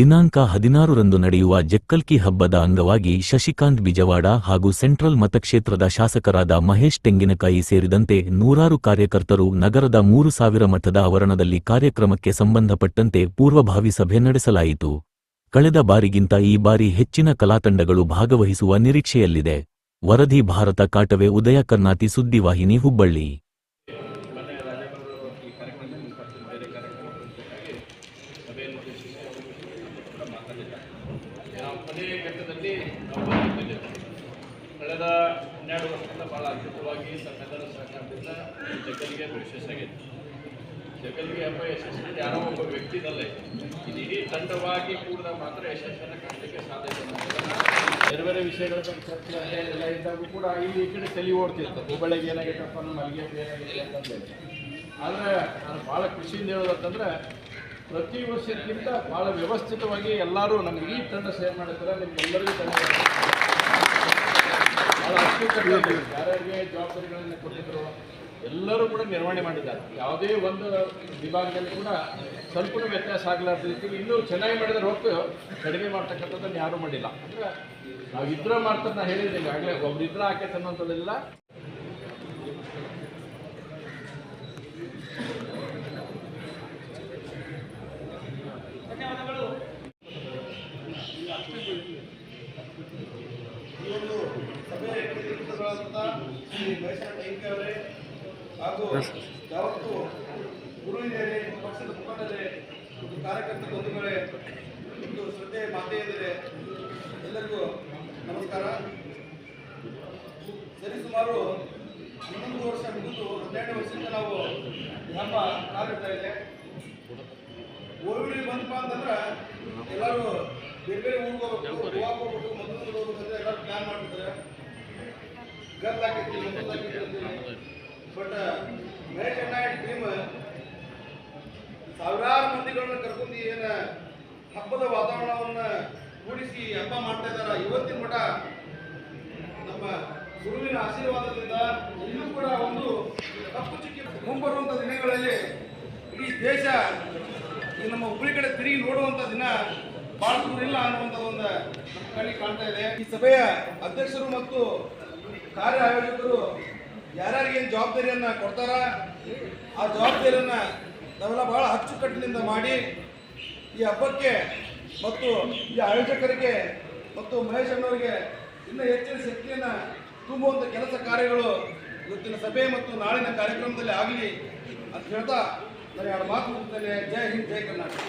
ದಿನಾಂಕ ಹದಿನಾರರಂದು ನಡೆಯುವ ಜಕ್ಕಲ್ಕಿ ಹಬ್ಬದ ಅಂಗವಾಗಿ ಶಶಿಕಾಂತ್ ಬಿಜವಾಡ ಹಾಗೂ ಸೆಂಟ್ರಲ್ ಮತಕ್ಷೇತ್ರದ ಶಾಸಕರಾದ ಮಹೇಶ್ ತೆಂಗಿನಕಾಯಿ ಸೇರಿದಂತೆ ನೂರಾರು ಕಾರ್ಯಕರ್ತರು ನಗರದ ಮೂರು ಸಾವಿರ ಮಠದ ಆವರಣದಲ್ಲಿ ಕಾರ್ಯಕ್ರಮಕ್ಕೆ ಸಂಬಂಧಪಟ್ಟಂತೆ ಪೂರ್ವಭಾವಿ ಸಭೆ ನಡೆಸಲಾಯಿತು. ಕಳೆದ ಬಾರಿಗಿಂತ ಈ ಬಾರಿ ಹೆಚ್ಚಿನ ಕಲಾತಂಡಗಳು ಭಾಗವಹಿಸುವ ನಿರೀಕ್ಷೆಯಲ್ಲಿದೆ. ವರದಿ ಭಾರತ ಕಾಟವೆ ಉದಯ ಕರ್ನಾತಿ ಸುದ್ದಿವಾಹಿನಿ ಹುಬ್ಬಳ್ಳಿ. ಮಾತಾಡಿದ್ದಾರೆ ನಾವು ಕೊನೆಯ ಘಟ್ಟದಲ್ಲಿ ನಾವು ಕಳೆದ ಹನ್ನೆರಡು ವರ್ಷದಿಂದ ಭಾಳ ಅದ್ಭುತವಾಗಿ ತಮ್ಮೆಲ್ಲರ ಸಹಕಾರದಿಂದ ಜಗಲಿಗೆ ಯಶಸ್ಸಾಗಿದೆ ಜಗತ್ತಿಗೆ ಹಬ್ಬ ಯಶಸ್ಸಿನಲ್ಲಿ ಯಾರೋ ಒಬ್ಬ ವ್ಯಕ್ತಿನಲ್ಲೇ ಇದು ಇಡೀ ತಂಡವಾಗಿ ಕೂಡ ಮಾತ್ರ ಯಶಸ್ಸನ್ನು ಕಾಣಲಿಕ್ಕೆ ಸಾಧ್ಯ ಇದೆ ಅನ್ನೋದನ್ನ ಬೇರೆ ಬೇರೆ ವಿಷಯಗಳ ಎಲ್ಲ ಇದ್ದಾಗೂ ಕೂಡ ಇಲ್ಲಿ ಈ ಕಡೆ ತಲೆ ಓಡ್ತಿತ್ತು. ಹುಬ್ಬಳ್ಳಿಗೆ ಏನಾಗೈತಪ್ಪ ನಮ್ಮ ಮಲ್ಲಿಗೆ ಏನಾಗಿದೆ ಅಂತಂದೇಳಿ ಆದರೆ ನಾನು ಭಾಳ ಖುಷಿಯಿಂದ ಹೇಳೋದಂತಂದ್ರೆ ಪ್ರತಿ ವರ್ಷಕ್ಕಿಂತ ಭಾಳ ವ್ಯವಸ್ಥಿತವಾಗಿ ಎಲ್ಲರೂ ನಮ್ಮ ಈ ತಂಡ ಸೇರ್ ಮಾಡಿದ್ರೆ ನಿಮ್ಗೆಲ್ಲರಿಗೂ ತಂಡ ಭಾಳ ಅಚ್ಚುಕಟ್ಟಾಗಿ ಯಾರ್ಯಾರಿಗೆ ಜವಾಬ್ದಾರಿಗಳನ್ನು ಕೊಟ್ಟಿದ್ರು, ಎಲ್ಲರೂ ಕೂಡ ನಿರ್ವಹಣೆ ಮಾಡಿದ್ದಾರೆ. ಯಾವುದೇ ಒಂದು ವಿಭಾಗದಲ್ಲಿ ಕೂಡ ಸ್ವಲ್ಪ ವ್ಯತ್ಯಾಸ ಆಗಲಾರ್ದ ರೀತಿಯಲ್ಲಿ ಇನ್ನೂ ಚೆನ್ನಾಗಿ ಮಾಡಿದ್ರೆ ಹೊರತು ಕಡಿಮೆ ಮಾಡ್ತಕ್ಕಂಥದ್ದನ್ನು ಯಾರೂ ಮಾಡಿಲ್ಲ. ಅಂದರೆ ನಾವು ಇದ್ರ ಮಾಡ್ತಾರೆ ನಾನು ಹೇಳಿದ್ದೀನಿ ಆಗಲೇ ಒಬ್ರು ಇದ್ರ ಆಕೈತೆ ಅನ್ನೋಂಥದ್ದಿಲ್ಲ ಶ್ರೀ ಮಹೇಶ್ವರ ಟೈಂಕೆ ಅವರೇ ಹಾಗೂ ಯಾವತ್ತು ಗುರು ಹಿರಿಯರೇ ಪಕ್ಷದ ಮುಖಂಡರೇ ಒಂದು ಕಾರ್ಯಕರ್ತ ಬಂಧುಗಳೇ ಮತ್ತು ಶ್ರದ್ಧೆ ಇದ್ದರೆ ಎಲ್ಲರಿಗೂ ನಮಸ್ಕಾರ. ಸರಿಸುಮಾರು ಹನ್ನೊಂದು ವರ್ಷ ಮುಗಿದು ಹನ್ನೆರಡು ವರ್ಷದಿಂದ ನಾವು ನಮ್ಮ ಕಾಲಿಡ್ತಾ ಇದೆ ಬಂದಪ್ಪ ಅಂತಂದ್ರೆ ಎಲ್ಲರೂ ಬೇರೆ ಬೇರೆ ಊರಿಗೆ ಹೋಗ್ಬೇಕು ಹೋಗ್ಬೇಕು ಮತ್ತೊಂದು ಹೋಗ್ಬೇಕಂದ್ರೆ ಎಲ್ಲರೂ ಪ್ಲಾನ್ ಮಾಡ್ತಿದ್ದಾರೆ. ಮತ್ತೊಂದಾಕೈತಿ ಅಂತೇಳಿ ಬಟ್ ಮಹೇಶ್ ನೈಟ್ ಟೀಮ್ ಸಾವಿರಾರು ಮಂದಿಗಳನ್ನ ಕರ್ಕೊಂಡು ಏನ ಹಬ್ಬದ ವಾತಾವರಣವನ್ನ ಕೂಡಿಸಿ ಹಬ್ಬ ಮಾಡ್ತಾ ಇದಾರ ಇವತ್ತಿನ ಮಠ ನಮ್ಮ ಗುರುವಿನ ಆಶೀರ್ವಾದದಿಂದ ಇನ್ನೂ ಕೂಡ ಒಂದು ಕಪ್ಪು ಚುಕ್ಕಿ ಮುಂಬರುವಂಥ ದಿನಗಳಲ್ಲಿ ಇಡೀ ದೇಶ ಈ ನಮ್ಮ ಹುಬ್ಬಳ್ಳಿ ಕಡೆ ತಿರುಗಿ ನೋಡುವಂಥ ದಿನ ಬಹಳ ದೂರ ಇಲ್ಲ ಅನ್ನುವಂಥ ಒಂದು ಕಣ್ಣಿಗೆ ಕಾಣ್ತಾ ಇದೆ. ಈ ಸಭೆಯ ಅಧ್ಯಕ್ಷರು ಮತ್ತು ಕಾರ್ಯ ಆಯೋಜಕರು ಯಾರ್ಯಾರಿಗೆ ಏನು ಜವಾಬ್ದಾರಿಯನ್ನು ಕೊಡ್ತಾರ, ಆ ಜವಾಬ್ದಾರಿಯನ್ನು ನಾವೆಲ್ಲ ಬಹಳ ಅಚ್ಚುಕಟ್ಟಿನಿಂದ ಮಾಡಿ ಈ ಹಬ್ಬಕ್ಕೆ ಮತ್ತು ಈ ಆಯೋಜಕರಿಗೆ ಮತ್ತು ಮಹೇಶ್ ಅಣ್ಣವರಿಗೆ ಇನ್ನೂ ಹೆಚ್ಚಿನ ಶಕ್ತಿಯನ್ನು ತುಂಬುವಂಥ ಕೆಲಸ ಕಾರ್ಯಗಳು ಇವತ್ತಿನ ಸಭೆ ಮತ್ತು ನಾಳಿನ ಕಾರ್ಯಕ್ರಮದಲ್ಲಿ ಆಗಲಿ ಅಂತ ಹೇಳ್ತಾ ನಾನು ಎರಡು ಮಾತು ಮುಗಿಸ್ತೇನೆ. ಜೈ ಹಿಂದ್, ಜೈ ಕರ್ನಾಟಕ.